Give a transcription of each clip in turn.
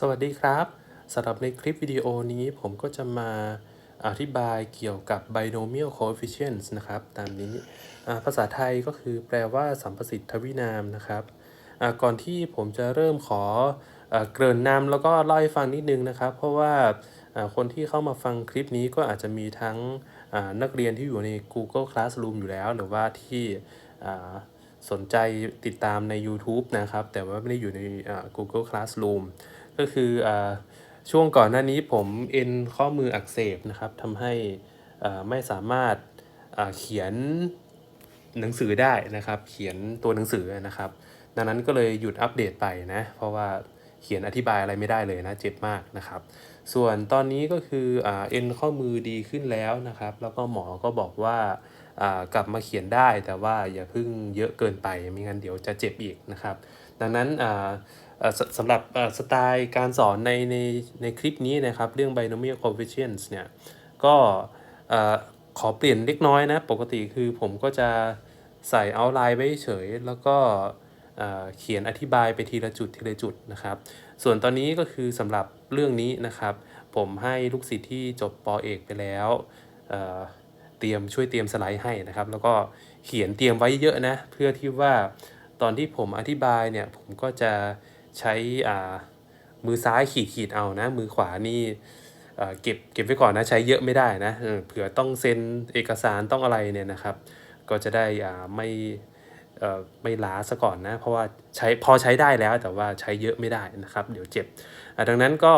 สวัสดีครับสำหรับในคลิปวิดีโอนี้ผมก็จะมาอธิบายเกี่ยวกับ binomial coefficients นะครับ ตามนี้ภาษาไทยก็คือแปลว่าสัมประสิทธิ์ทวินามนะครับก่อนที่ผมจะเริ่มขออเกริ่นนำแล้วก็เล่าให้ฟังนิดนึงนะครับ เพราะว่าคนที่เข้ามาฟังคลิปนี้ก็อาจจะมีทั้งนักเรียนที่อยู่ใน Google Classroom อยู่แล้ว หรือว่าที่สนใจติดตามใน YouTube นะครับ แต่ว่าไม่ได้อยู่ใน Google Classroom ก็คืออาช่วงก่อนหน้านี้ผมเอ็นข้อมืออักเสบนะครับทำให้อ่าไม่สามารถอ่าเขียนหนังสือได้นะครับ เขียนตัวหนังสือนะครับ ดังนั้นก็เลยหยุดอัปเดตไปนะ เพราะว่าเขียนอธิบายอะไรไม่ได้เลยนะเจ็บมากนะครับ ส่วนตอนนี้ก็คืออ่าเอ็นข้อมือดีขึ้นแล้วนะครับ แล้วก็หมอก็บอกว่าอ่ากลับมาเขียนได้แต่ว่าอย่าพิ่งเยอะเกินไปไม่งั้นเดี๋ยวจะเจ็บอีกนะครับ ดังนั้นอ่าเอ่อ สำหรับสไตล์การสอนในในในคลิปนี้นะครับ เรื่อง binomial coefficients เนี่ยก็ขอเปลี่ยนเล็กน้อยนะ ปกติคือผมก็จะใส่ outline ไว้เฉย แล้วก็เขียนอธิบายไปทีละจุดทีละจุดนะครับ ส่วนตอนนี้ก็คือสำหรับเรื่องนี้นะครับ ผมให้ลูกศิษย์ที่จบปอเอกไปแล้วเเตรียมช่วยเตรียมสไลด์ให้นะครับ แล้วก็เขียนเตรียมไว้เยอะนะ เพื่อที่ว่าตอนที่ผมอธิบายเนี่ยผมก็จะ ใช้อ่ามือซ้ายขีดขีดเอานะ มือขวานี่เอ่อเก็บเก็บไว้ก่อนนะใช้เยอะไม่ได้นะเผื่อต้องเซ็นเอกสารต้องอะไรเนี่ยนะครับ ก็จะได้อ่าไม่เอ่อไม่ล้าซะก่อนนะ เพราะว่าใช้พอใช้ได้แล้วแต่ว่าใช้เยอะไม่ได้นะครับ เดี๋ยวเจ็บดังนั้นก็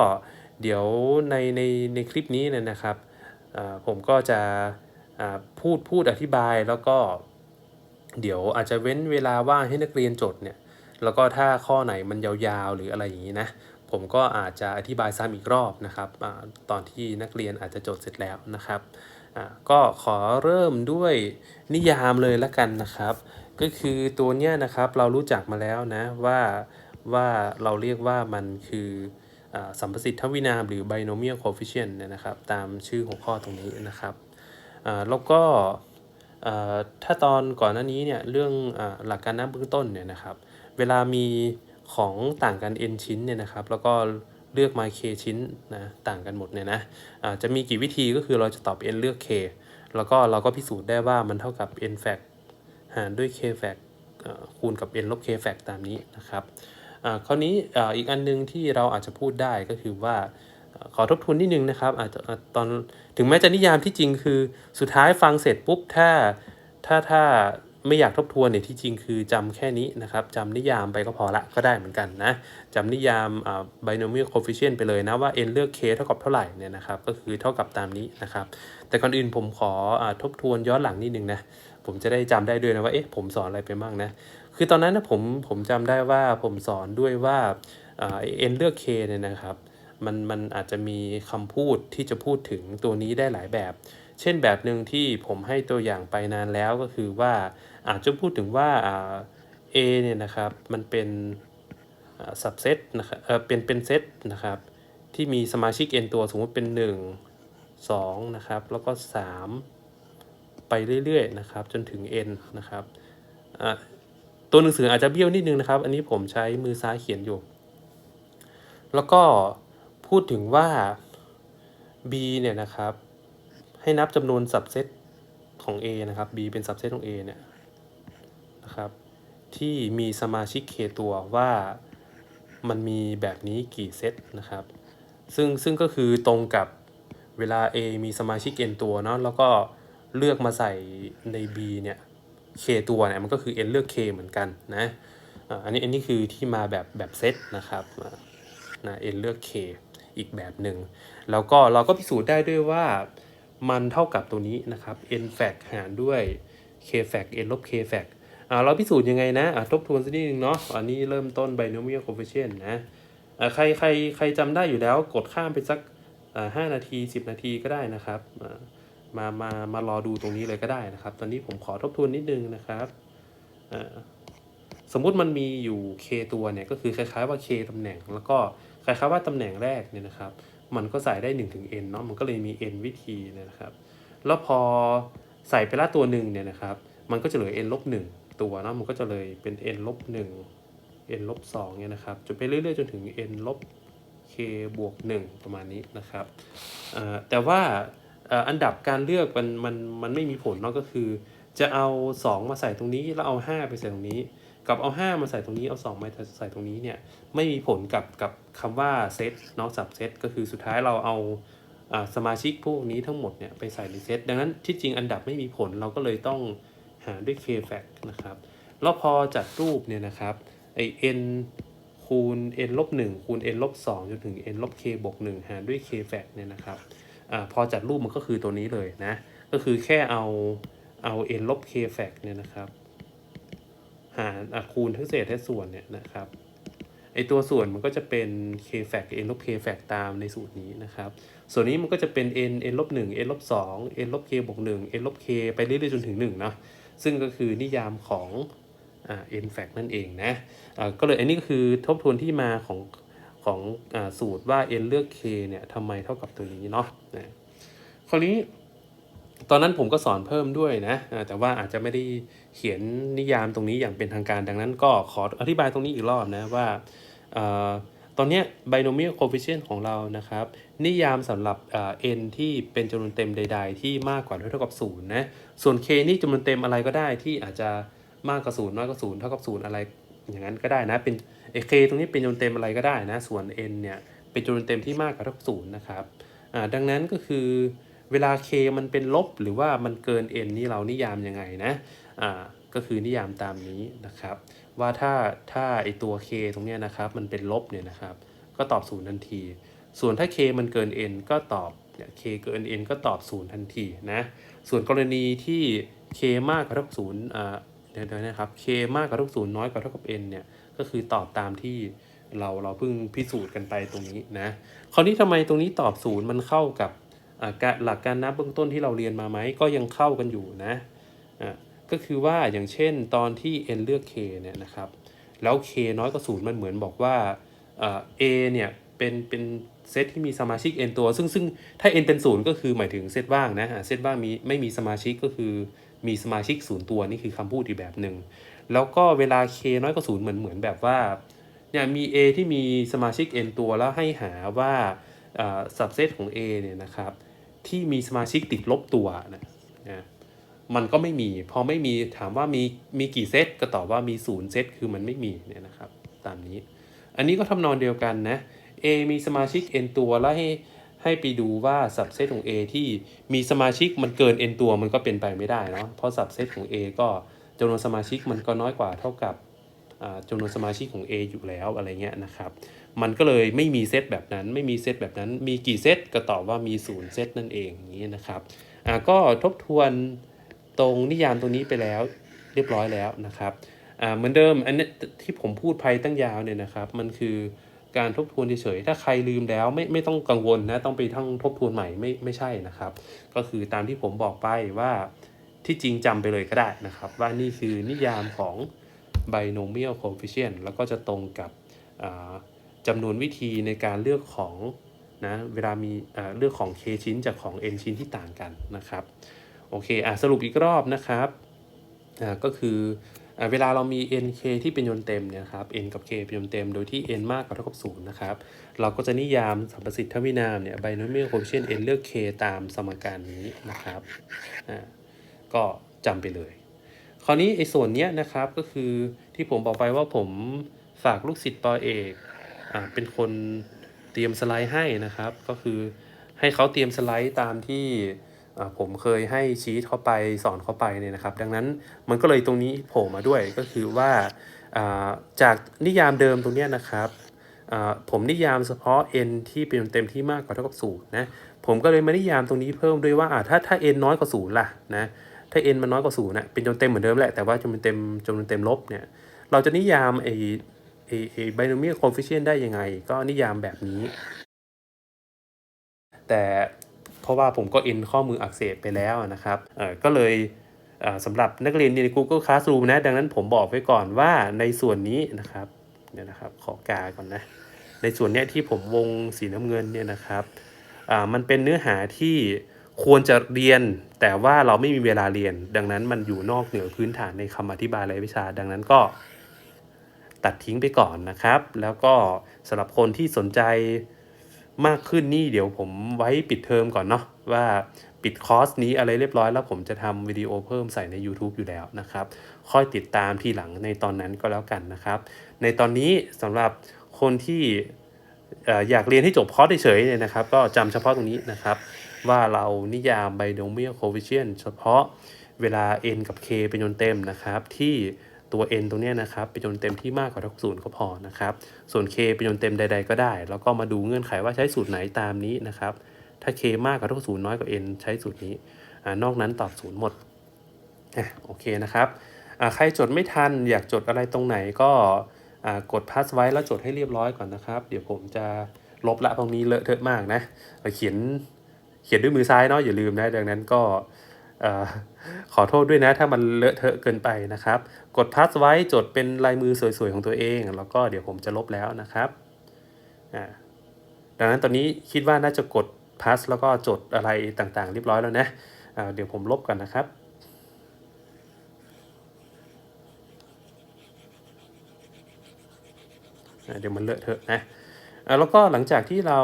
เดี๋ยวในในในคลิปนี้เนี่ยนะครับอ่าผมก็จะอ่าพูดพูดอธิบายแล้วก็ เดี๋ยวอาจจะเว้นเวลาว่างให้นักเรียนจดเนี่ย แล้วก็ถ้าข้อไหนมันยาวๆ หรืออะไรอย่างนี้นะ ผมก็อาจจะอธิบายซ้ำอีกรอบนะครับอตอนที่นักเรียนอาจจะจดเสร็จแล้วนะครับ ก็ขอเริ่มด้วยนิยามเลยละกันนะครับ ก็คือตัวเนี้ยนะครับเรารู้จักมาแล้วนะว่าว่าเราเรียกว่ามันคืออสัมประสิทธิ์ทวินามหรือ binomial coefficient เนี่ยนะครับ ตามชื่อหัวข้อตรงนี้นะครับแล้วก็ถ้าตอนก่อนหน้านี้เนี่ยเรื่องอหลักการนับเบื้องต้นเนี่ยนะครับ เวลามีของต่างกัน n ชิ้นเนี่ยนะครับ แล้วก็เลือกมา k ชิ้นนะต่างกันหมดเนี่ยนะอ่าจะมีกี่วิธีก็คือเราจะตอบ n เลือก k แล้วก็เราก็พิสูจน์ได้ว่ามันเท่ากับ n fact หารด้วย k fact คูณกับ n ลบ k fact ตามนี้นะครับอ่าคราวนี้อ่าอีกอันนึงที่เราอาจจะพูดได้ก็คือว่าขอทบทวนนิดนึงนะครับอาจจะตอนถึงแม้จะนิยามที่จริงคือสุดท้ายฟังเสร็จปุ๊บถ้าถ้าถ้า ไม่อยากทบทวนเนี่ยที่จริงคือจำแค่นี้นะครับจำนิยามไปก็พอละก็ได้เหมือนกันนะจำนิยามอ่า binomial coefficient ไปเลยนะว่า n เลือก k เท่ากับเท่าไหร่เนี่ยนะครับก็คือเท่ากับตามนี้นะครับแต่ก่อนอื่นผมขออาทบทวนย้อนหลังนิดนึงนะผมจะได้จำได้ด้วยนะว่าเอ๊ะผมสอนอะไรไปบ้างนะคือตอนนั้นนะผมผมจำได้ว่าผมสอนด้วยว่าอ่า n เลือก k เนี่ยนะครับ มันมันอาจจะมีคำพูดที่จะพูดถึงตัวนี้ได้หลายแบบ เช่นแบบหนึ่งที่ผมให้ตัวอย่างไปนานแล้วก็คือว่าอาจจะพูดถึงว่าเอเนี่ยนะครับมันเป็นอ่า subset นะครับเออเป็นเป็นเซตนะครับที่มีสมาชิก n ตัวสมมติเป็น 1 2นะครับแล้วก็ 3 ไปเรื่อยๆนะครับจนถึง n นะครับตัวหนังสืออาจจะเบี้ยวนิดนึงนะครับ อันนี้ผมใช้มือซ้ายเขียนอยู่ แล้วก็ พูดถึงว่า b เนี่ยนะครับ ให้นับจำนวน subset ของ a นะครับ b เป็น subset ของ a เนี่ยนะครับ ที่มีสมาชิก k ตัวว่ามันมีแบบนี้กี่เซตนะครับ ซึ่งซึ่งก็คือตรงกับเวลา a มีสมาชิก n ตัวเนาะแล้วก็เลือกมาใส่ใน b เนี่ย k ตัวเนี่ยมันก็คือ n เลือก k เหมือนกันนะอันนี้อันนี้คือที่มาแบบแบบเซตนะครับนะ n เลือก k อีกแบบหนึ่งแล้วก็เราก็พิสูจน์ได้ด้วยว่ามันเท่ากับตัวนี้นะครับ n fact หารด้วย k fact n ลบ k fact อ่าเราพิสูจน์ยังไงนะอะทบทวนสักนิดนึงเนาะอันนี้เริ่มต้น binomial coefficient นะอ่าใครใครใครจำได้อยู่แล้วกดข้ามไปสักอ่าห้านาที 10 นาทีก็ได้นะครับอ่ามา มา มารอดูตรงนี้เลยก็ได้นะครับ ตอนนี้ผมขอทบทวนนิดนึงนะครับอ่าสมมุติมันมีอยู่ k ตัวเนี่ย ก็คือคล้ายๆว่า k ตำแหน่ง แล้วก็ คล้ายๆว่าตำแหน่งแรกเนี่ยนะครับ มันก็ใส่ได้1ถึง n เนาะมันก็เลยมี n วิธีนะครับ แล้วพอใส่ไปละตัวหนึ่งเนี่ยนะครับ มันก็จะเหลือ n ลบหนึ่งตัวเนาะมันก็จะเลยเป็น n ลบหนึ่ง n ลบสองเนี่ยนะครับจนไปเรื่อยๆจนถึง n ลบ k บวก1ประมาณนี้นะครับแต่ว่าอ่าอันดับการเลือกมันมันมันไม่มีผลเนาะก็คือ จะเอา 2 มาใส่ตรงนี้แล้วเอา 5 ไปใส่ตรงนี้ กับเอา5มาใส่ตรงนี้เอา2มาใส่ตรงนี้เนี่ยไม่มีผลกับกับคำว่าเซตเนาะสับเซตก็คือสุดท้ายเราเอาสมาชิกพวกนี้ทั้งหมดเนี่ยไปใส่ในเซตดังนั้นที่จริงอันดับไม่มีผลเราก็เลยต้องหาด้วย k fact นะครับแล้วพอจัดรูปเนี่ยนะครับไอ n คูณ n ลบ1คูณ n ลบ2จนถึง n ลบ k บวก1หารด้วย k fact เนี่ยนะครับอพอจัดรูปมันก็คือตัวนี้เลยนะ ก็คือแค่เอาเอา n ลบ k fact เนี่ยนะครับ หารคูณทั้งเศษและส่วนเนี่ยนะครับไอตัวส่วนมันก็จะเป็น k fact n ลบ k fact ตามในสูตรนี้นะครับ ส่วนนี้มันก็จะเป็น n n ลบ1 n ลบ2 n ลบ k บวก1 n ลบ k ไปเรื่อยๆจนถึง1เนาะซึ่งก็คือนิยามของอ่า n fact นั่นเองนะอ่าก็เลยอันนี้ก็คือทบทวนที่มาของของอ่าสูตรว่า n เลือก k เนี่ยทำไมเท่ากับตัวนี้เนาะนะคราวนี้ ตอนนั้นผมก็สอนเพิ่มด้วยนะแต่ว่าอาจจะไม่ได้เขียนนิยามตรงนี้อย่างเป็นทางการดังนั้นก็ขออธิบายตรงนี้อีกรอบนะว่าออตอนนี้ binomial coefficient ของเรานะครับ นิยามสำหรับเอ่อ n ที่เป็นจำนวนเต็มใด ๆ ที่มากกว่าหรือเท่ากับ0นะส่วน k นี่จำนวนเต็มอะไรก็ได้ที่อาจจะมากกว่า0น้อยกว่า0เท่ากับ0อะไรอย่างนั้นก็ได้นะเป็นไอ้ k ตรงนี้เป็นจำนวนเต็มอะไรก็ได้นะส่วน n เนี่ยเป็นจำนวนเต็มที่มากกว่าเท่ากับ0นะครับดังนั้นก็คือ เวลา k มันเป็นลบหรือว่ามันเกิน n นี่เรานิยามยังไงนะอ่าก็คือนิยามตามนี้นะครับ ว่าถ้าถ้าไอตัว k ตรงเนี้ยนะครับมันเป็นลบเนี่ยนะครับ ก็ตอบ0ทันที ส่วนถ้า k มันเกิน n ก็ตอบเนี่ย k เกิน n ก็ตอบ0ทันทีนะส่วนกรณีที่ k มากกว่าเท่ากับ0อ่าเดี๋ยวนะครับ k มากกว่าเท่ากับ0น้อยกว่าเท่ากับ n เนี่ยก็คือตอบตามที่เราเราเพิ่งพิสูจน์กันไปตรงนี้นะคราวนี้ทำไมตรงนี้ตอบศูนย์มันเข้ากับ หลักการนับเบื้องต้นที่เราเรียนมาไหมก็ยังเข้ากันอยู่นะก็คือว่าอย่างเช่นตอนที่ n เลือก k เนี่ยนะครับแล้ว k น้อยกว่าศูนย์มันเหมือนบอกว่า a เนี่ยเป็นเป็นเซตที่มีสมาชิก n ตัว ซึ่งซึ่งถ้า n เป็นศูนย์ก็คือหมายถึงเซตว่างนะเซตว่างมีไม่มีสมาชิกก็คือมีสมาชิกศูนย์ตัวนี่คือคำพูดอีกแบบหนึ่งแล้วก็เวลา k น้อยกว่าศูนย์เหมือนเหมือนแบบว่าเนี่ยมี A ที่มีสมาชิก n ตัวแล้วให้หาว่าสับเซตของ A เนี่ยนะครับ ที่มีสมาชิกติดลบตัวนะนะมันก็ไม่มี พอไม่มีถามว่ามีมีกี่เซตก็ตอบว่ามีศูนย์เซตคือมันไม่มีเนี่ยนะครับ ตามนี้ อันนี้ก็ทำนองเดียวกันนะ A มีสมาชิก n ตัวแล้วให้ให้ไปดูว่าสับเซตของ A ที่มีสมาชิกมันเกิน n ตัวมันก็เป็นไปไม่ได้เนาะเพราะสับเซตของ A ก็จำนวนสมาชิกมันก็น้อยกว่าเท่ากับอ่าจำนวนสมาชิกของ A อยู่แล้วอะไรเงี้ยนะครับ มันก็เลยไม่มีเซตแบบนั้น ไม่มีเซตแบบนั้น มีกี่เซตก็ตอบว่ามีศูนย์เซตนั่นเองอย่างนี้นะครับอ่าก็ทบทวนตรงนิยามตรงนี้ไปแล้วเรียบร้อยแล้วนะครับอ่าเหมือนเดิมอันนี้ที่ผมพูดไปตั้งยาวเนี่ยนะครับ มันคือการทบทวนเฉยๆถ้าใครลืมแล้วไม่ไม่ต้องกังวลนะต้องไปทั้งทบทวนใหม่ไม่ไม่ใช่นะครับ ก็คือตามที่ผมบอกไปว่าที่จริงจำไปเลยก็ได้นะครับ ว่านี่คือนิยามของ binomial coefficient แล้วก็จะตรงกับอ่า จำนวนวิธีในการเลือกของนะเวลามีเลือกของ k ชิ้นจากของ n ชิ้นที่ต่างกันนะครับโอเคอะสรุปอีกรอบนะครับอ่าก็คือเวลาเรามี n k ที่เป็นจำนวนเต็มเนี่ยครับ n กับ k เป็นจำนวนเต็มโดยที่ n มากกว่าเท่ากับ0นะครับเราก็จะนิยามสัมประสิทธิ์ทวินามเนี่ย binomial coefficient n เลือก k ตามสมการนี้นะครับอ่าก็จำไปเลย คราวนี้ไอ้ส่วนเนี้ยนะครับก็คือที่ผมบอกไปว่าผมฝากลูกศิษย์ปอเอก เป็นคนเตรียมสไลด์ให้นะครับ ก็คือให้เขาเตรียมสไลด์ตามที่อ่าผมเคยให้ชีทเข้าไปสอนเข้าไปเนี่ยนะครับ ดังนั้นมันก็เลยตรงนี้โผล่มาด้วยก็คือว่าอ่าจากนิยามเดิมตรงเนี้ยนะครับอ่าผมนิยามเฉพาะ n ที่เป็นเต็มที่มากกว่าเท่ากับศูนย์นะผมก็เลยมานิยามตรงนี้เพิ่มด้วยว่าอ่าถ้าถ้า n น้อยกว่าศูนย์ล่ะนะถ้า n มันน้อยกว่าศูนย์นะเป็นจำนวนเต็มเหมือนเดิมแหละแต่ว่าจำนวนเต็มจำนวนเต็มลบเนี่ยเราจะนิยามไอ ไอ้ไอ้ binomial coefficient ได้ยังไง ก็นิยามแบบนี้ แต่เพราะว่าผมก็ n ข้อมืออักเสบไปแล้วนะครับเออก็เลยสำหรับนักเรียนใน Google Classroom นะ ดังนั้นผมบอกไว้ก่อนว่าในส่วนนี้นะครับเนี่ยนะครับ ขอกาก่อนนะ ในส่วนเนี้ยที่ผมวงสีน้ำเงินเนี่ยนะครับมันเป็นเนื้อหาที่ควรจะเรียนแต่ว่าเราไม่มีเวลาเรียน ดังนั้นมันอยู่นอกเหนือพื้นฐานในคำอธิบายรายวิชา ดังนั้นก็ ตัดทิ้งไปก่อนนะครับ แล้วก็สำหรับคนที่สนใจมากขึ้นนี่เดี๋ยวผมไว้ปิดเทอมก่อนเนาะว่าปิดคอร์สนี้อะไรเรียบร้อยแล้วผมจะทำวิดีโอเพิ่มใส่ใน YouTube อยู่แล้วนะครับ ค่อยติดตามทีหลังในตอนนั้นก็แล้วกันนะครับ ในตอนนี้สำหรับคนที่อยากเรียนให้จบคอร์สเฉยๆเนี่ยนะครับ ก็จำเฉพาะตรงนี้นะครับ ว่าเรานิยาม binomial coefficient เฉพาะเวลา n กับ k เป็นจำนวนเต็มนะครับที่ ตัว n ตรงนี้นะครับเป็นจนเต็มที่มากกว่าเท่ากับศูนย์ก็พอนะครับ ส่วน k เป็นจนเต็มใด ๆ ก็ได้ แล้วก็มาดูเงื่อนไขว่าใช้สูตรไหนตามนี้นะครับ ถ้า k มากกว่าเท่ากับศูนย์น้อยกว่า n ใช้สูตรนี้อนอกนั้นตอบศูนย์หมดอโอเคนะครับใครจดไม่ทันอยากจดอะไรตรงไหนก็กดพัสไว้แล้วจดให้เรียบร้อยก่อนนะครับ เดี๋ยวผมจะลบละตรงนี้เลอะเทอะมากนะเขียนเขียนด้วยมือซ้ายเนาะอย่าลืมนะดังนั้นก็ ขอโทษด้วยนะถ้ามันเลอะเทอะเกินไปนะครับ กดพัสไว้จดเป็นลายมือสวยๆของตัวเอง แล้วก็เดี๋ยวผมจะลบแล้วนะครับดังนั้นตอนนี้คิดว่าน่าจะกดพัสแล้วก็จดอะไรต่างๆ เรียบร้อยแล้วนะเดี๋ยวผมลบก่อนนะครับเดี๋ยวมันเลอะเทอะนะแล้วก็หลังจากที่เรา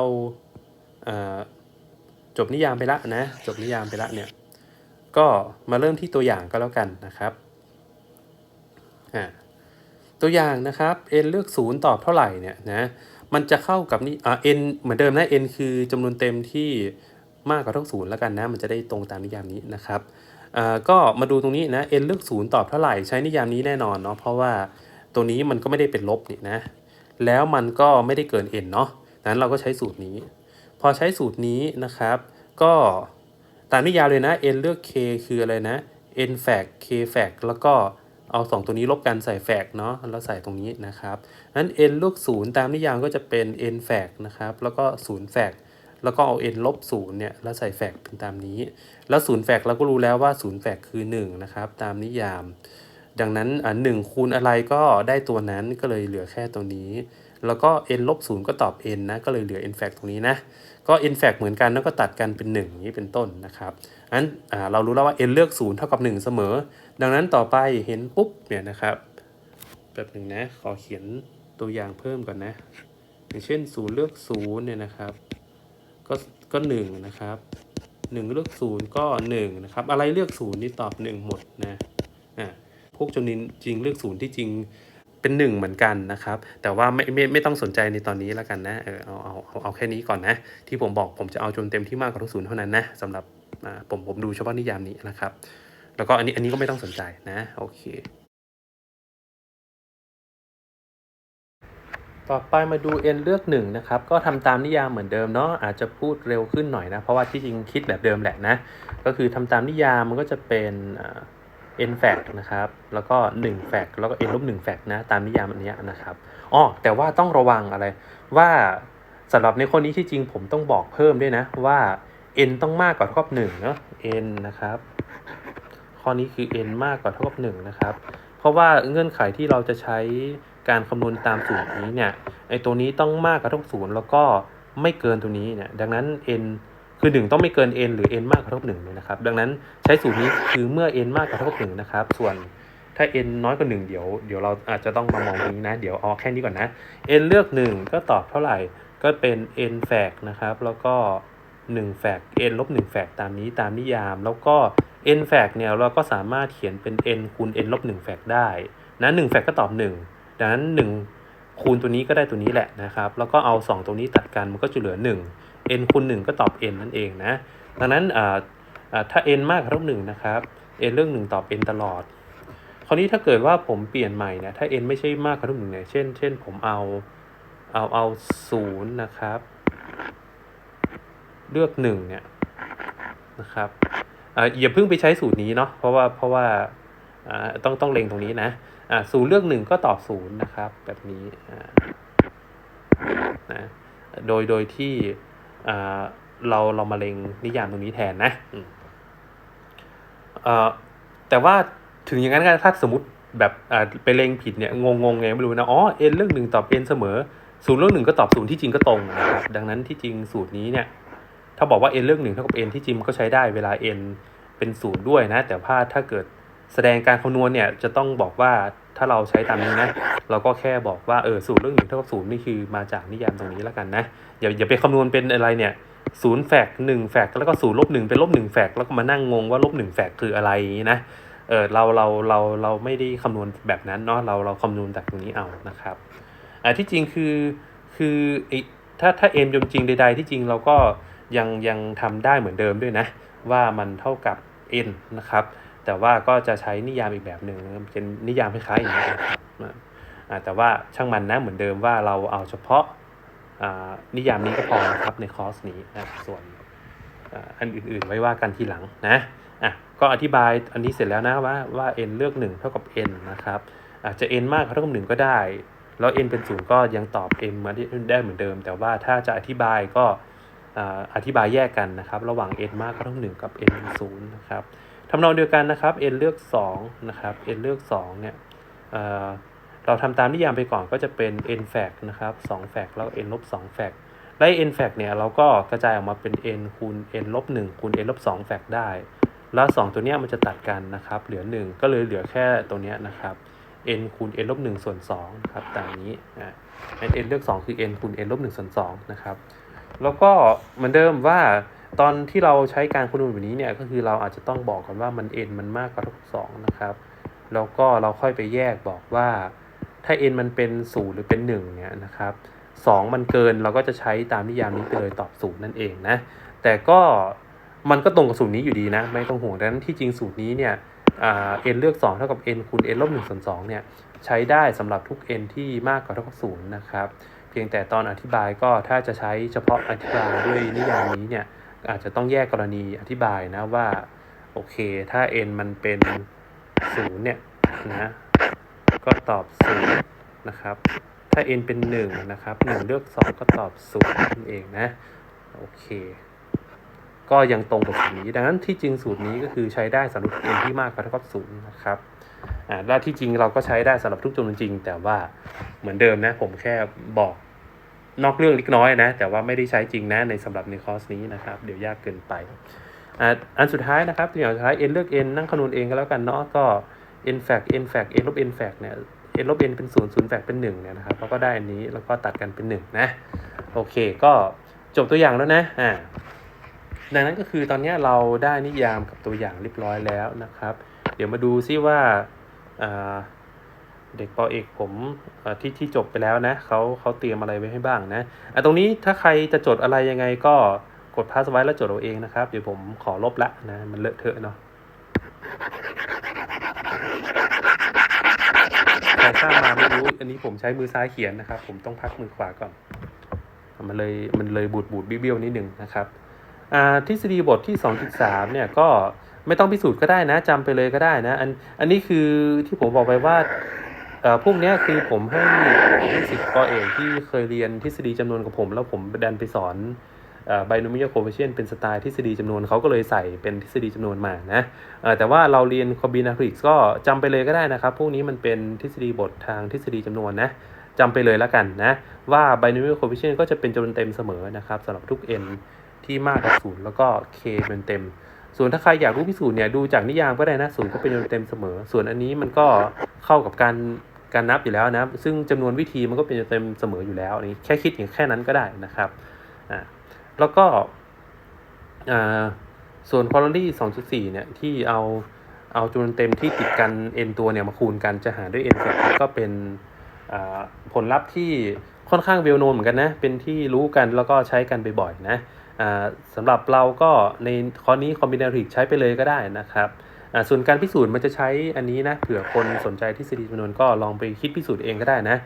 จบนิยามไปละนะ จบนิยามไปละเนี่ย ก็มาเริ่มที่ตัวอย่างก็แล้วกันนะครับตัวอย่างนะครับ n เลือก 0 ตอบเท่าไหร่เนี่ยนะมันจะเข้ากับนี่อ่า n เหมือนเดิมนะ n คือจำนวนเต็มที่มากกว่าเท่าศูนย์แล้วกันนะมันจะได้ตรงตามนิยามนี้นะครับอ่าก็มาดูตรงนี้นะ n เลือก 0 ตอบเท่าไหร่ใช้นิยามนี้แน่นอนเนาะเพราะว่าตัวนี้มันก็ไม่ได้เป็นลบนี่นะแล้วมันก็ไม่ได้เกิน n เนาะนั้นเราก็ใช้สูตรนี้ พอใช้สูตรนี้นะครับ ก็ ตามนิยามเลยนะ n เลือก k คืออะไรนะ n fact k fact แล้วก็เอา 2 ตัวนี้ลบกันใส่ fact เนาะแล้วใส่ตรงนี้นะครับนั้น n เลือก0ตามนิยามก็จะเป็น n fact นะครับแล้วก็0 fact แล้วก็เอา n ลบ0เนี่ยแล้วใส่ fact เป็นตามนี้ แล้ว0 fact เราก็รู้แล้วว่า0 fact คือ1นะครับตามนิยาม ดังนั้นอ่าหนึ่งคูณอะไรก็ได้ตัวนั้นก็เลยเหลือแค่ตัวนี้ แล้วก็ n ลบ0ก็ตอบ n นะ ก็เลยเหลือ n fact ตรงนี้นะ ก็ n fact เหมือนกันแล้วก็ตัดกันเป็น1อย่างนี้เป็นต้นนะครับอันเรารู้แล้วว่า n เลือก 0 เท่ากับ 1 เสมอ ดังนั้นต่อไปเห็นปุ๊บเนี่ยนะครับแบบหนึ่งนะ ขอเขียนตัวอย่างเพิ่มก่อนนะ อย่างเช่น 0 เลือก 0 เนี่ยนะครับ ก็ก็1นะครับ 1 เลือก 0 ก็ 1 นะครับ อะไรเลือก 0 นี่ตอบ 1 หมดนะอ่าพวกจำนวนจริงเลือกศูนย์ที่จริง เป็นหนึ่งเหมือนกันนะครับ แต่ว่าไม่ไม่ไม่ต้องสนใจในตอนนี้แล้วกันนะเออเอาเอาเอาเอาแค่นี้ก่อนนะ ที่ผมบอกผมจะเอาจนเต็มที่มากกว่าทุกศูนย์เท่านั้นนะสำหรับผมผมดูเฉพาะนิยามนี้นะครับ แล้วก็อันนี้อันนี้ก็ไม่ต้องสนใจนะโอเค ต่อไปมาดู n เลือก1นะครับก็ทำตามนิยามเหมือนเดิมเนาะอาจจะพูดเร็วขึ้นหน่อยนะ เพราะว่าที่จริงคิดแบบเดิมแหละนะ ก็คือทำตามนิยามมันก็จะเป็น n fact นะครับ แล้วก็1 fact แล้วก็ n ลบ1 fact นะ ตามนิยามอันนี้นะครับอ๋อแต่ว่าต้องระวังอะไร ว่าสำหรับในข้อนี้ที่จริงผมต้องบอกเพิ่มด้วยนะว่า n ต้องมากกว่าเท่ากับ1เนาะ n นะครับ ข้อนี้คือ n มากกว่าเท่ากับ1นะครับ เพราะว่าเงื่อนไขที่เราจะใช้การคำนวณตามสูตรนี้เนี่ย ไอตัวนี้ต้องมากกว่าเท่ากับ0แล้วก็ไม่เกินตัวนี้เนี่ย ดังนั้น n คือ 1 ต้องไม่เกิน n หรือ n มากกว่าเท่ากับ1นี่ยนะครับ ดังนั้นใช้สูตรนี้คือเมื่อ n มากกว่าเท่ากับ1นะครับ ส่วนถ้า n น้อยกว่า1เดี๋ยวเดี๋ยวเราอาจจะต้องมามองตรงนี้นะ เดี๋ยวเอาแค่นี้ก่อนนะ n เลือก 1 ก็ตอบเท่าไหร่ก็เป็น n fact นะครับ แล้วก็1 fact n ลบ1 fact ตามนี้ตามนิยาม แล้วก็ n fact เนี่ยเราก็สามารถเขียนเป็น n คูณ n ลบ1 fact ได้นะ1 fact ก็ตอบ 1 ดังนั้น 1 คูณตัวนี้ก็ได้ตัวนี้แหละนะครับ แล้วก็เอา 2ตรงนี้ตัดกันมันก็จะเหลือ 1 n คูณ1 ก็ตอบ n นั่นเองนะ ดังนั้นอ่าอ่าถ้า n มากกว่าเท่า1นะครับ n เรื่อง1ตอบ n ตลอด คราวนี้ถ้าเกิดว่าผมเปลี่ยนใหม่เนี่ยถ้า n ไม่ใช่มากกว่าเท่า1เนี่ยเช่นเช่นผมเอาเอาเอา0นะครับ เลือก1เนี่ยนะครับอ่าอย่าเพิ่งไปใช้สูตรนี้เนาะเพราะว่าเพราะว่าอ่าต้องต้องเล็งตรงนี้นะอ่าศูนย์เลือกหนึ่งก็ตอบศูนย์นะครับ แบบนี้นะโดยโดยที่ เราเรามาเล็งนิยามตรงนี้แทนนะอืมอ่าแต่ว่าถึงอย่างนั้นก็ถ้าสมมติแบบอ่าไปเล็งผิดเนี่ยงงงไงไม่รู้นะอ๋อ n เลือกหนึ่งตอบ n เสมอศูนย์เลือกหนึ่งก็ตอบศูนย์ที่จริงก็ตรงนะครับดังนั้นที่จริงสูตรนี้เนี่ยถ้าบอกว่า n เลือกหนึ่งเท่ากับ n ที่จริงมันก็ใช้ได้เวลา n เป็นศูนย์ด้วยนะ แต่ว่าถ้าเกิดแสดงการคำนวณเนี่ยจะต้องบอกว่า ถ้าเราใช้ตามนี้นะ เราก็แค่บอกว่าเออสูตรเรื่องหนึ่งเท่ากับศูนย์นี่คือมาจากนิยามตรงนี้แล้วกันนะ อย่าอย่าไปคำนวณเป็นอะไรเนี่ยศูนย์แฟกหนึ่งแฟกแล้วก็ศูนย์ลบหนึ่งเป็นลบหนึ่งแฟกแล้วก็มานั่งงงว่าลบหนึ่งแฟกคืออะไรนะ เออเราเราเราเราไม่ได้คำนวณแบบนั้นเนาะเราเราคำนวณจากตรงนี้เอานะครับอ่าที่จริงคือคือไอถ้าถ้าเอ็มจริงใด ๆ ที่จริงเราก็ยังยังทำได้เหมือนเดิมด้วยนะ ว่ามันเท่ากับ n นะครับ แต่ว่าก็จะใช้นิยามอีกแบบหนึ่งเป็นนิยามคล้ายๆอย่างนี้นะครับแต่ว่าช่างมันนะเหมือนเดิมว่าเราเอาเฉพาะนิยามนี้ก็พอนะครับในคอร์สนี้นะส่วนอันอื่นๆไว้ว่ากันทีหลังนะอะก็อธิบายอันนี้เสร็จแล้วนะว่าว่า n เลือก 1 เท่ากับ n นะครับอาจจะ n มากเท่ากับ 1 ก็ได้ แล้ว n เป็น0ก็ยังตอบ n มาได้เหมือนเดิม แต่ว่าถ้าจะอธิบายก็อธิบายแยกกันนะครับ ระหว่าง n มากเท่ากับ 1 กับ n เป็น0นะครับ ทำนองเดียวกันนะครับ n เลือก2นะครับ n เลือก2เนี่ยเเราทำตามนิยามไปก่อนก็จะเป็น n fact นะครับ2 fact แล้ว n ลบ2 fact และ n fact เนี่ยเราก็กระจายออกมาเป็น n คูณ n ลบ1คูณ n ลบ2 fact ได้ แล้ว 2 ตัวเนี้ยมันจะตัดกันนะครับ เหลือ 1 ก็เลยเหลือแค่ตัวเนี้ยนะครับ n คูณ n ลบ1ส่วน2นะครับตามนี้อ่า n เลือก 2 คือ n คูณ n ลบ1ส่วน2นะครับ แล้วก็เหมือนเดิมว่า ตอนที่เราใช้การคำนวณแบบนี้เนี่ยก็คือเราอาจจะต้องบอกก่อนว่ามัน n มันมากกว่าเท่ากับ2นะครับแล้วก็เราค่อยไปแยกบอกว่าถ้า n มันเป็น 0 หรือเป็น 1 เนี่ยนะครับ2มันเกินเราก็จะใช้ตามนิยามนี้ไปเลยตอบ 0 นั่นเองนะ แต่ก็มันก็ตรงกับสูตรนี้อยู่ดีนะ ไม่ต้องห่วงดังนั้นที่จริงสูตรนี้เนี่ยเอ่า n เลือก 2 เท่ากับ n คูณ n ลบ1ส่วน2เนี่ยใช้ได้สำหรับทุก n ที่มากกว่าเท่ากับ0นะครับ เพียงแต่ตอนอธิบายก็ถ้าจะใช้เฉพาะอธิบายด้วยนิยามนี้เนี่ย อาจจะต้องแยกกรณีอธิบายนะว่า โอเค ถ้า n มันเป็น0เนี่ยนะก็ตอบ0นย์นะครับ ถ้า n เป็น1นะครับ1เลือก 2 ก็ตอบ0นั่นเองนะโอเค ก็ยังตรงกับสูตรนี้ ดังนั้นที่จริงสูตรนี้ก็คือใช้ได้สำหรับ n ที่มากกว่าเท่ากับ0นะครับอ่าและที่จริงเราก็ใช้ได้สำหรับทุกจำนวนจริง แต่ว่าเหมือนเดิมนะผมแค่บอก นอกเรื่องเล็กน้อยนะ แต่ว่าไม่ได้ใช้จริงนะในสำหรับในคอร์สนี้นะครับ เดี๋ยวยากเกินไป อันสุดท้ายนะครับตัวอย่างสุดท้าย n เลือก n นั่งคำนวณเองก็แล้วกันเนาะก็ n fact n fact n ลบ n fact เนี่ย n ลบ n เป็น0 0 fact เป็น1เนี่ยนะครับเราก็ได้อันนี้แล้วก็ตัดกันเป็น 1 นะ โอเคก็จบตัวอย่างแล้วนะอ่าดังนั้นก็คือตอนนี้เราได้นิยามกับตัวอย่างเรียบร้อยแล้วนะครับ เดี๋ยวมาดูซิว่าอ่า เด็กปอเอกผมที่ที่จบไปแล้วนะเขาเขาเตรียมอะไรไว้ให้บ้างนะอะตรงนี้ถ้าใครจะจดอะไรยังไงก็กดพาสไว้แล้วจดเอาเองนะครับ เดี๋ยวผมขอลบละนะ มันเลอะเทอะเนาะใครทราบมาไม่รู้ อันนี้ผมใช้มือซ้ายเขียนนะครับ ผมต้องพักมือขวาก่อน มันเลยมันเลยบูดบูดๆเบี้ยวนิดนึงนะครับทฤษฎีบทที่ 2.3 เนี่ยก็ไม่ต้องพิสูจน์ก็ได้นะจำไปเลยก็ได้นะ อันอันนี้คือที่ผมบอกไปว่า พวกนี้คือผมให้ลูกศิษย์ปอเอกที่เคยเรียนทฤษฎีจำนวนกับผม แล้วผมดันไปสอนเอ่อ binomial coefficient เป็นสไตล์ทฤษฎีจำนวนเขาก็เลยใส่เป็นทฤษฎีจำนวนมานะเอ่อแต่ว่าเราเรียน combinatorics ก็จำไปเลยก็ได้นะครับ พวกนี้มันเป็นทฤษฎีบททางทฤษฎีจำนวนนะจำไปเลยแล้วกันนะ ว่า binomial coefficient ก็จะเป็นจำนวนเต็มเสมอนะครับสำหรับทุก n ที่มากกว่าศูนย์แล้วก็ k เป็นเต็ม ส่วนถ้าใครอยากรู้พิสูจน์เนี่ยดูจากนิยามก็ได้นะศูนย์ก็เป็นจำนวนเต็มเสมอ ส่วนอันนี้มันก็เข้ากับการ การนับอยู่แล้วนะซึ่งจำนวนวิธีมันก็เป็นจำนวนเต็มเสมออยู่แล้วนนี้แค่คิดอย่างแค่นั้นก็ได้นะครับอ่าแล้วก็อ่าส่วน corollary 2.4 เนี่ยที่เอาเอาจำนวนเต็มที่ติดกัน n ตัวเนี่ยมาคูณกันจะหารด้วย n แฟกก็เป็นอ่าผลลัพธ์ที่ค่อนข้างเวลโนเหมือนกันนะ เป็นที่รู้กันแล้วก็ใช้กันบ่อยๆนะอ่าสำหรับเราก็ในข้อนี้ combinatoric ใช้ไปเลยก็ได้นะครับ ส่วนการพิสูจน์มันจะใช้อันนี้นะเผื่อคนสนใจทฤษฎีจำนวนก็ลองไปคิดพิสูจน์เองก็ได้นะ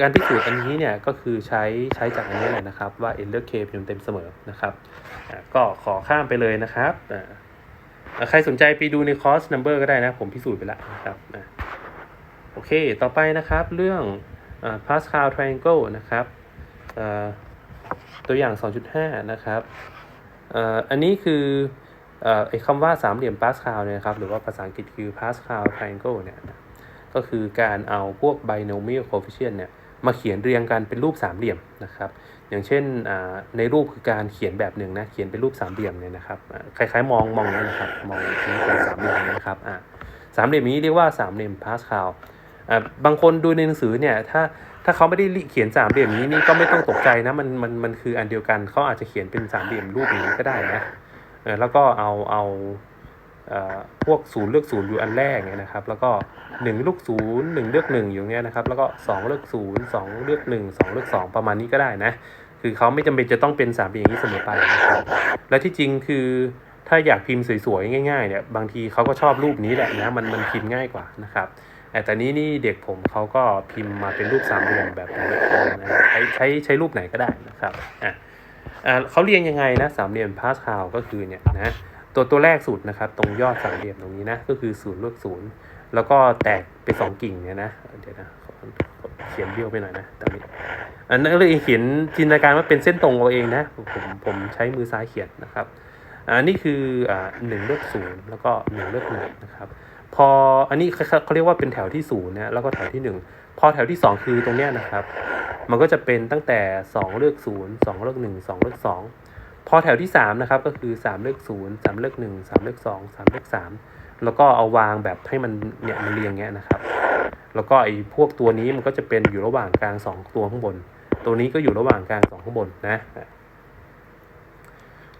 การพิสูจน์อันนี้เนี่ยก็คือใช้ใช้จากอันนี้เลยนะครับว่า n เลือก k เป็นเต็มเสมอนะครับก็ขอข้ามไปเลยนะครับใครสนใจไปดูในคอร์ส number ก็ได้นะ ผมพิสูจน์ไปแล้วนะครับอโอเค ต่อไปนะครับเรื่องอ่า Pascal triangle นะครับตัวอย่าง 2.5 นะครับอันนี้คือ ไอ้คำว่าสามเหลี่ยม Pascal เนี่ยนะครับหรือว่าภาษาอังกฤษคือ Pascal triangle เนี่ยก็คือการเอาพวก binomial coefficient เนี่ยมาเขียนเรียงกันเป็นรูปสามเหลี่ยมนะครับ อย่างเช่นอ่าในรูปคือการเขียนแบบหนึ่งนะเขียนเป็นรูปสามเหลี่ยมเนี่ยนะครับอ่าคล้ายๆมองมองนี้นะครับมองนี้เป็นสามเหลี่ยมนี้นะครับอ่าสามเหลี่ยมนี้เรียกว่าสามเหลี่ยม Pascal อ่าบางคนดูในหนังสือเนี่ยถ้าถ้าเขาไม่ได้เขียนสามเหลี่ยมนี้นี่ก็ไม่ต้องตกใจนะมันมันมันคืออันเดียวกันเขาอาจจะเขียนเป็นสามเหลี่ยมรูปนี้ก็ได้นะ แล้วก็เอาเอาพวกศูนย์เลือกศูนย์อยู่อันแรกเนี่ยนะครับ แล้วก็หนึ่งเลือกศูนย์หนึ่งเลือกหนึ่งอยู่เนี้ยนะครับ แล้วก็สองเลือกศูนย์สองเลือกหนึ่งสองเลือกสองประมาณนี้ก็ได้นะ คือเขาไม่จำเป็นจะต้องเป็นสามเหลี่ยมอย่างนี้เสมอไปนะครับ และที่จริงคือถ้าอยากพิมพ์สวยๆง่ายๆเนี่ย บางทีเขาก็ชอบรูปนี้แหละนะ มันมันพิมพ์ง่ายกว่านะครับแต่นี้นี่เด็กผมเขาก็พิมพ์มาเป็นรูปสามเหลี่ยมแบบนี้นะใช้ใช้ใช้รูปไหนก็ได้นะครับอะ เขาเรียงยังไงนะสามเหลี่ยมพาสคาลก็คือเนี่ยนะตัวตัวแรกสุดนะครับ ตรงยอดสามเหลี่ยมตรงนี้นะก็คือศูนย์ลบศูนย์แล้วก็แตกเป็นสองกิ่งเนี่ยนะเดี๋ยวนะเขียนเบี้ยวไปหน่อยนะตรงนี้อันนั้นก็เลยเขียนจินตนาการว่าเป็นเส้นตรงเอาเองนะผมผมใช้มือซ้ายเขียนนะครับอ่านี่คืออ่าหนึ่งเลือกศูนย์แล้วก็หนึ่งเลือกหนึ่งนะครับ พออันนี้เขาเขาเรียกว่าเป็นแถวที่ศูนย์นะแล้วก็แถวที่หนึ่ง พอแถวที่สองคือตรงเนี้ยนะครับ มันก็จะเป็นตั้งแต่สองเลือกศูนย์สองเลือกหนึ่งสองเลือกสองพอแถวที่สามนะครับ ก็คือสามเลือกศูนย์สามเลือกหนึ่งสามเลือกสองสามเลือกสามแล้วก็เอาวางแบบให้มันเนี่ยมันเรียงเงี้ยนะครับ แล้วก็ไอ้พวกตัวนี้มันก็จะเป็นอยู่ระหว่างกลางสองตัวข้างบน ตัวนี้ก็อยู่ระหว่างกลางสองข้างบนนะ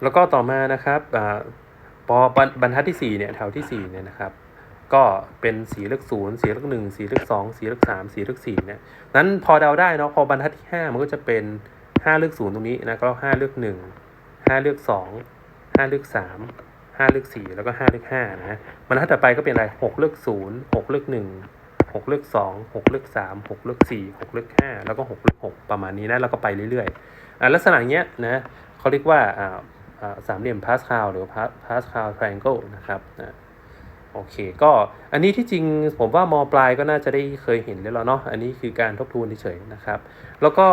แล้วก็ต่อมานะครับอาพอบรรบรรทัดที่สี่เนี่ยแถวที่สี่เนี่ยนะครับ ก็เป็นสีเลขศูนย์สีเลขหนึ่งสีเลขสองสีเลขสามสีเลขสี่เนี่ยนั้นพอเดาได้เนาะพอบรรทัดที่ห้ามันก็จะเป็นห้าเลขศูนย์ตรงนี้นะก็ห้าเลขหนึ่งห้าเลขสองห้าเลขสามห้าเลขสี่แล้วก็ห้าเลขห้านะบรรทัดต่อไปก็เป็นอะไรหกเลขศูนย์หกเลขหนึ่งหกเลขสองหกเลขสามหกเลขสี่หกเลขห้าแล้วก็หกเลขหกประมาณนี้นะแล้วก็ไปเรื่อยๆอ่าลักษณะเนี้ยนะเขาเรียกว่าอ่าสามเหลี่ยมพาสคาลหรือพาพาสคาลทริแองเกิลนะครับอ่า โอเค ก็อันนี้ที่จริงผมว่ามปลายก็น่าจะได้เคยเห็นแล้วเนาะ อันนี้คือการทบทวนเฉยๆนะครับ แล้วก็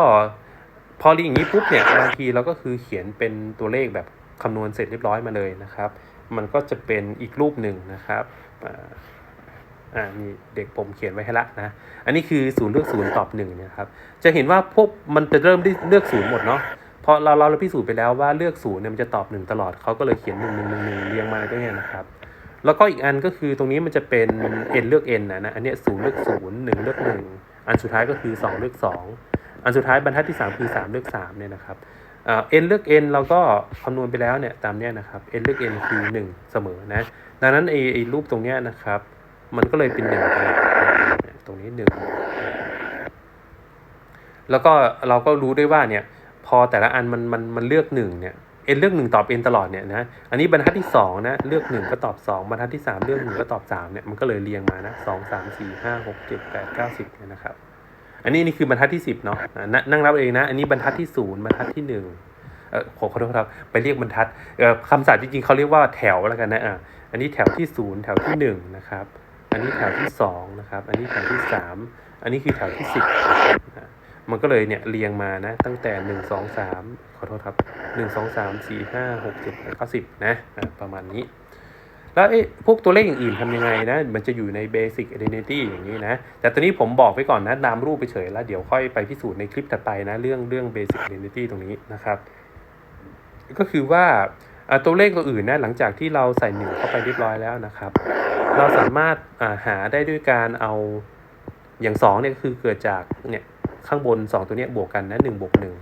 พอเรียงอย่างนี้ปุ๊บเนี่ยบางทีเราก็คือเขียนเป็นตัวเลขแบบคำนวณเสร็จเรียบร้อยมาเลยนะครับ มันก็จะเป็นอีกรูปหนึ่งนะครับอ่ามีเด็กผมเขียนไว้ให้ละนะ อันนี้คือศูนย์เลือกศูนย์ตอบหนึ่งนะครับ จะเห็นว่าพวกมันจะเริ่มได้เลือกศูนย์หมดเนาะเพราะเราเราพิสูจน์ไปแล้วว่าเลือกศูนย์เนี่ยมันจะตอบหนึ่งตลอดเขาก็เลยเขียนหนึ่งหนึ่งหนึ่งหนึ่งเรียงมาตรงเนี้ยนะครับ แล้วก็อีกอันก็คือตรงนี้มันจะเป็น n เลือก n นะนะอันเนี้ยศูนย์เลือกศูนย์หนึ่งเลือกหนึ่งอันสุดท้ายก็คือสองเลือกสองอันสุดท้ายบรรทัดที่สามคือสามเลือกสามเนี่ยนะครับอ่า n เลือก n เราก็คำนวณไปแล้วเนี่ยตามเนี้ยนะครับ n เลือก n คือหนึ่งเสมอนะดังนั้นไอ้รูปตรงเนี้ยนะครับ มันก็เลยเป็นหนึ่งตลอดเนี่ยตรงนี้หนึ่งแล้วก็เราก็รู้ได้ว่าเนี่ยพอแต่ละอันมันมันมันเลือกหนึ่งเนี่ย เอ็นเลือกหนึ่งตอบเอ็นตลอดเนี่ยนะ อันนี้บรรทัดที่สองนะ เลือกหนึ่งก็ตอบสองบรรทัดที่สามเลือกหนึ่งก็ตอบสามเนี่ย มันก็เลยเรียงมานะสองสามสี่ห้าหกเจ็ดแปดเก้าสิบเนี่ยนะครับ อันนี้นี่คือบรรทัดที่สิบเนาะอะนั่งรับเองนะ อันนี้บรรทัดที่ศูนย์บรรทัดที่หนึ่งเออขอขอโทษครับ ไปเรียกบรรทัดเออคำศัพท์จริงๆเขาเรียกว่าแถวแล้วกันนะอะอันนี้แถวที่ศูนย์แถวที่หนึ่งนะครับ อันนี้แถวที่สองนะครับ อันนี้แถวที่สามอันนี้คือแถวที่สิบนะ มันก็เลยเนี่ยเรียงมานะ ตั้งแต่หนึ่งสองสามขอโทษครับหนึ่งสองสามสี่ห้าหกเจ็ดแปดเก้าสิบนะอะประมาณนี้ แล้วเอ๊ะพวกตัวเลขอย่างอื่นทำยังไงนะ มันจะอยู่ใน Basic Identity อย่างนี้นะ แต่ตอนนี้ผมบอกไว้ก่อนนะ นามรูปไปเฉยแล้วเดี๋ยวค่อยไปพิสูจน์ในคลิปถัดไปนะ เรื่องเรื่อง Basic Identity ตรงนี้นะครับ ก็คือว่าตัวเลขตัวอื่นนะหลังจากที่เราใส่หนึ่งเข้าไปเรียบร้อยแล้วนะครับ เราสามารถาหาได้ด้วยการเอาอย่างสองเนี่ยก็คือเกิดจากเนี่ย ข้างบนสองตัวนี้บวกกันนะหนึ่งบวกหนึ่ง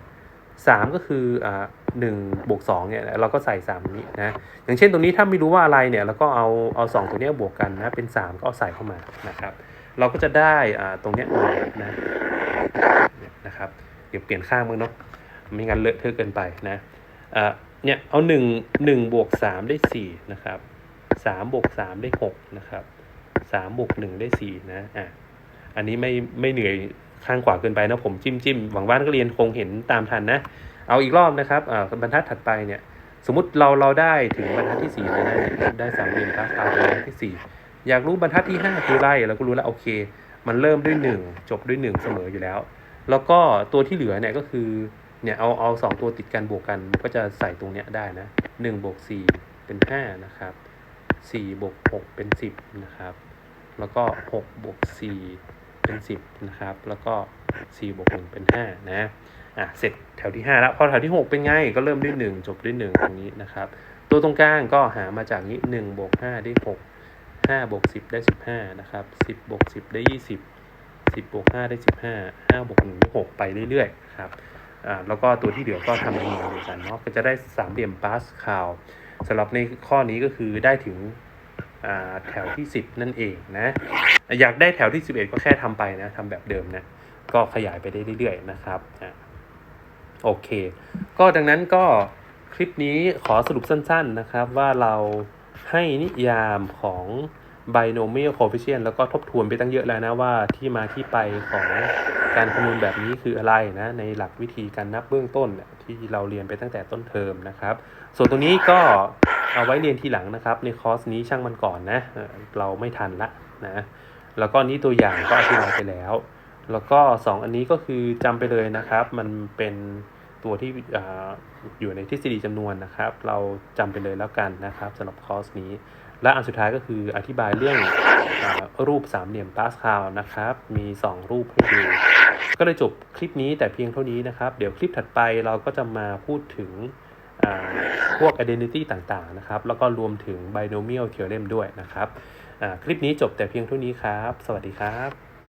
สามก็คืออ่าหนึ่งบวกสองเนี่ยเราก็ใส่สามนี้นะอย่างเช่นตรงนี้ถ้าไม่รู้ว่าอะไรเนี่ยเราก็เอาเอาสองตัวนี้บวกกันนะเป็นสามก็เอาใส่เข้ามานะครับ เราก็จะได้อ่าตรงเนี้ยมานะเนี่ยนะครับเดี๋ยวเปลี่ยนข้างมึงเนาะไม่งั้นเลอะเทอะเกินไปนะอ่าเนี่ยเอาหนึ่งหนึ่งบวกสามได้สี่นะครับสามบวกสามได้หกนะครับสามบวกหนึ่งได้สี่นะอะอันนี้ไม่ไม่เหนื่อย ข้างขวาเกินไปนะผมจิ้มจิ้มหวังว่านักเรียนคงเห็นตามทันนะ เอาอีกรอบนะครับอ่าบรรทัดถัดไปเนี่ยสมมติเราเราได้ถึงบรรทัดที่สี่แล้วนะได้สามเหลี่ยมพาสคาลเป็นบรรทัดที่สี่อยากรู้บรรทัดที่ห้าคืออะไรเราก็รู้แล้วโอเค มันเริ่มด้วยหนึ่งจบด้วยหนึ่งเสมออยู่แล้ว แล้วก็ตัวที่เหลือเนี่ยก็คือเนี่ยเอาเอาสองตัวติดกันบวกกันมันก็จะใส่ตรงเนี้ยได้นะหนึ่งบวกสี่เป็นห้านะครับสี่บวกหกเป็นสิบนะครับ แล้วก็หกบวกสี่ เป็นสิบนะครับ แล้วก็สี่บวกหนึ่งเป็นห้านะ อะ เสร็จแถวที่ 5 แล้ว พอแถวที่ 6 เป็นไง ก็เริ่มด้วย 1 จบด้วย 1 ตรงนี้นะครับ ตัวตรงกลางก็หามาจากนี้1บวก5ได้ 6 5บวก10 ได้ 15 นะครับ 10บวก10 ได้ 20 10บวก5ได้ 15 5บวก1ได้6ไปเรื่อยๆครับ อ่า แล้วก็ตัวที่เหลือก็ทำเป็นแนวเดียวกันเนาะ ก็จะได้สามเหลี่ยมปาสคาลสำหรับในข้อนี้ก็คือได้ถึง แถวที่ 10 นั่นเองนะอยากได้แถวที่ 11 ก็แค่ทำไปนะทำแบบเดิมนะก็ขยายไปได้เรื่อยๆนะครับโอเค ก็ดังนั้นก็คลิปนี้ขอสรุปสั้นๆนะครับว่าเราให้นิยามของ binomial coefficient แล้วก็ทบทวนไปตั้งเยอะแล้วนะว่าที่มาที่ไปของการคำนวณแบบนี้คืออะไรนะ ในหลักวิธีการนับเบื้องต้นที่เราเรียนไปตั้งแต่ต้นเทอมนะครับ ส่วนตรงนี้ก็ เอาไว้เรียนทีหลังนะครับ ในคอร์สนี้ช่างมันก่อนนะเราไม่ทันละนะแล้วก็นี้ตัวอย่างก็อธิบายไปแล้ว แล้วก็ 2 อันนี้ก็คือจำไปเลยนะครับ มันเป็นตัวที่ออยู่ในทฤษฎีจำนวนนะครับ เราจำไปเลยแล้วกันนะครับสำหรับคอร์สนี้ และอันสุดท้ายก็คืออธิบายเรื่องอรูปสามเหลี่ยมปาสคาลนะครับ มี 2 รูปให้ดูก็เลยจบคลิปนี้แต่เพียงเท่านี้นะครับ เดี๋ยวคลิปถัดไปเราก็จะมาพูดถึง พวก identity ต่างๆนะครับ แล้วก็รวมถึง binomial theorem ด้วยนะครับอ่าคลิปนี้จบแต่เพียงเท่านี้ครับ สวัสดีครับ